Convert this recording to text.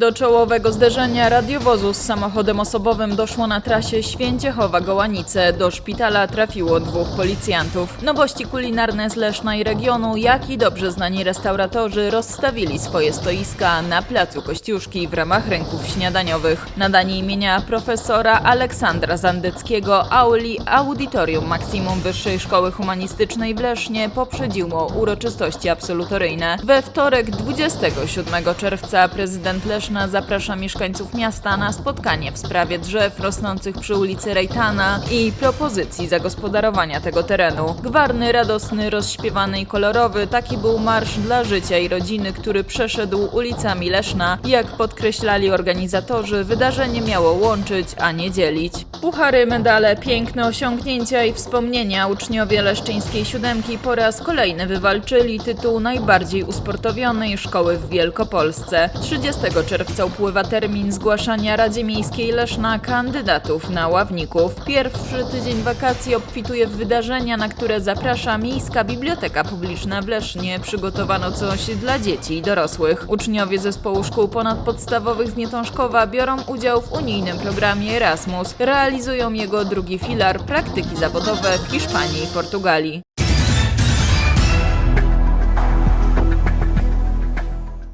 Do czołowego zderzenia radiowozu z samochodem osobowym doszło na trasie Święciechowa-Gołanice. Do szpitala trafiło dwóch policjantów. Nowości kulinarne z Leszna i regionu, jak i dobrze znani restauratorzy rozstawili swoje stoiska na placu Kościuszki w ramach rynków śniadaniowych. Nadanie imienia profesora Aleksandra Zandeckiego auli Auditorium Maksimum Wyższej Szkoły Humanistycznej w Lesznie poprzedziło uroczystości absolutoryjne. We wtorek 27 czerwca prezydent Leszna zaprasza mieszkańców miasta na spotkanie w sprawie drzew rosnących przy ulicy Rejtana i propozycji zagospodarowania tego terenu. Gwarny, radosny, rozśpiewany i kolorowy, taki był marsz dla życia i rodziny, który przeszedł ulicami Leszna. Jak podkreślali organizatorzy, wydarzenie miało łączyć, a nie dzielić. Puchary, medale, piękne osiągnięcia i wspomnienia uczniowie leszczyńskiej siódemki po raz kolejny wywalczyli tytuł najbardziej usportowionej szkoły w Wielkopolsce. 30 czerwca upływa termin zgłaszania Radzie Miejskiej Leszna kandydatów na ławników. Pierwszy tydzień wakacji obfituje w wydarzenia, na które zaprasza Miejska Biblioteka Publiczna w Lesznie. Przygotowano coś dla dzieci i dorosłych. Uczniowie zespołu szkół ponadpodstawowych z Nietążkowa biorą udział w unijnym programie Erasmus. Realizują jego drugi filar praktyki zawodowe w Hiszpanii i Portugalii.